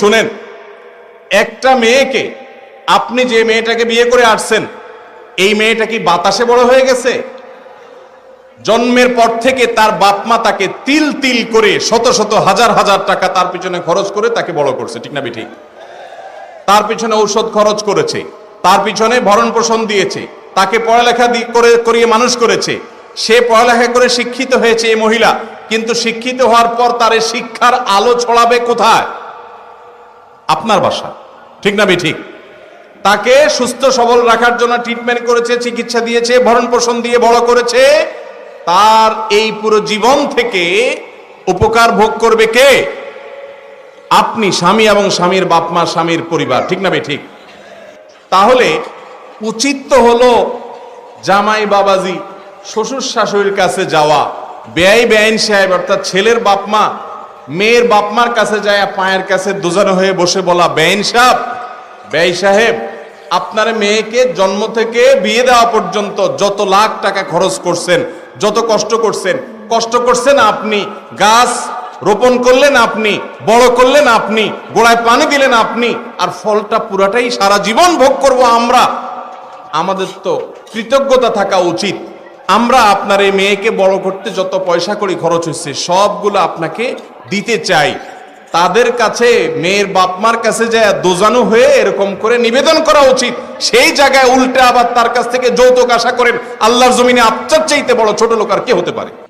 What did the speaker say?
শুনেন, একটা মেয়েকে আপনি যে মেয়েটাকে বিয়ে করে আসছেন, এই মেয়েটা কি বাতাসে বড় হয়ে গেছে? জন্মের পর থেকে তার বাপ মা তাকে তিল তিল করে শত শত হাজার হাজার টাকা তার পিছনে খরচ করে তাকে বড় করছে, ঠিক না ঠিক তার পিছনে ঔষধ খরচ করেছে, তার পিছনে ভরণ পোষণ দিয়েছে, তাকে পড়ালেখা করে, করিয়ে মানুষ করেছে। সে পড়ালেখা করে শিক্ষিত হয়েছে এই মহিলা, কিন্তু শিক্ষিত হওয়ার পর তার শিক্ষার আলো ছড়াবে কোথায়? আপনার বাসা। ঠিক না ঠিক তাকে সুস্থ সবল রাখার জন্য ট্রিটমেন্ট করেছে, চিকিৎসা দিয়েছে ভরণ পোষণ দিয়ে বড় করেছে। তার এই পুরো জীবন থেকে উপকার ভোগ করবে কে? আপনি, স্বামী এবং স্বামীর বাপ মা, স্বামীর পরিবার। ঠিক না ঠিক তাহলে উচিত তো হলো জামাই বাবাজি, শ্বশুর শাশুড়ির কাছে যাওয়া। বেআই বেআইন সাহেব, অর্থাৎ ছেলের বাপ মা মেয়ের বাপ মার কাছে যায়, পায়ের কাছে দুজানো হয়ে বসে বলা বেআইন সাহেব ব্যয় সাহেব, আপনার মেয়েকে জন্ম থেকে বিয়ে দেওয়া পর্যন্ত যত লাখ টাকা খরচ করছেন, যত কষ্ট করছেন কষ্ট করছেন আপনি, গাছ রোপণ করলেন আপনি, বড় করলেন আপনি, গোড়ায় পানি দিলেন আপনি, আর ফলটা পুরাটাই সারা জীবন ভোগ করব আমরা। আমাদের তো কৃতজ্ঞতা থাকা উচিত। আমরা আপনার এই মেয়েকে বড় করতে যত পয়সা করি খরচ হচ্ছে, সবগুলো আপনাকে দিতে চাই। তাদের কাছে, মেয়ের বাপমার কাছে যায় দোজানো হয়ে এরকম করে নিবেদন করা উচিত। সেই জায়গায় উল্টে আবার তার কাছ থেকে যৌতুক আশা করেন, আল্লাহর জমিনে আপনার চাইতে বড় ছোট লোক আর কে হতে পারে?